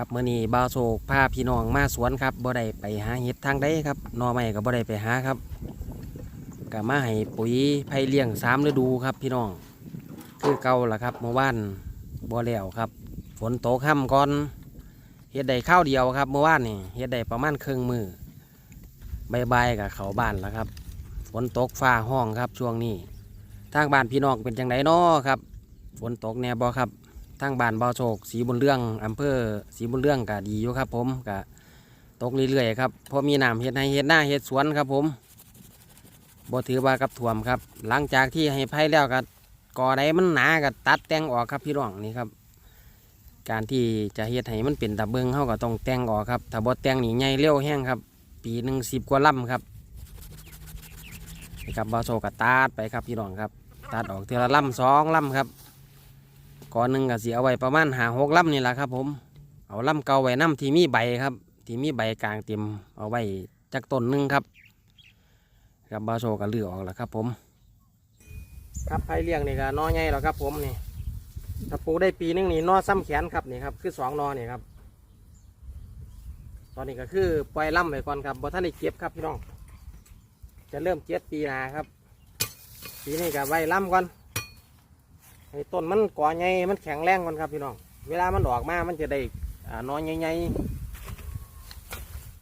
ครับเมื่อนี้บาวโศกพาพี่น้องมาสวนครับบ่ได้ไปหาเห็ดทางใดครับนอไม้ก็บ่ได้ไปหาครับก็มาให้ปุ๋ยไผ่เลี้ยงสามฤดูครับพี่น้อง คือเก่าล่ะครับเมื่อวานบ่แล้วครับ ฝนตกค่ำก่อนเฮ็ดได้ข้าวเดียวครับเมื่อวานนี่เฮ็ดได้ประมาณครึ่งมือใบายๆกับเขาบ้านแล้วครับ ฝนตกฟ้าห้องครับช่วงนี้ ทางบ้านพี่น้องเป็นจังไดน้อครับ ฝนตกแน่บ่ครับ ทางบ้านบ่าโศกสีบุญเรื่องอำเภอสีบุญเรื่องก็ดีอยู่ครับผมก็ตกเรื่อยๆครับเพอมีน้ำเฮ็ดให้เฮ็ดหน้าเฮ็ดสวนครับผมบ่ถือว่ากับท่วมครับ หลังจากที่ให้ไผ่แล้วก็ก่อใดมันหนาก็ตัดแต่งออกครับพี่น้องนี่ครับ การที่จะเฮ็ดให้มันเป็นตะเบิงเฮาก็ต้องแต่งออกครับถ้าบ่แต่งนี่ใหญ่เร็วแห้งครับ ปีหนึ่งสิบกว่าลำครับนี่ครับบ่าโศกก็ตัดไปครับพี่น้องครับ ตัดออกเทอละลำสองลำครับ ก่อนหนึ่งก็สิเอาไว้ประมาณหาหกลำนี่แหละครับผมเอาลำเก่าไว้น้ำที่มีใบครับ ที่มีใบกลางเต็มเอาไว้จักต้นหนึ่งครับกับบาโซก็เลือกออกแล้วครับผม ครับไผ่เลี้ยงนี่ก็นอใหญ่แล้วครับ ผมนี่ถ้าปลูกได้ปีหนึงนี่นอซ้ำแขนครับนี่ครับคือสองนอนี่ครับ ตอนนี้ก็คือปล่อยล่ำไปก่อนครับบ่ท่านได้เก็บครับพี่น้อง จะเริ่มเก็บปีหนาครับ ปีนี้ก็ไว้ล่ำก่อน ให้ต้นมันก่อใหญ่มันแข็งแรงก่อนครับพี่น้อง เวลามันออกมา มันจะได้อ่านอยใหญ่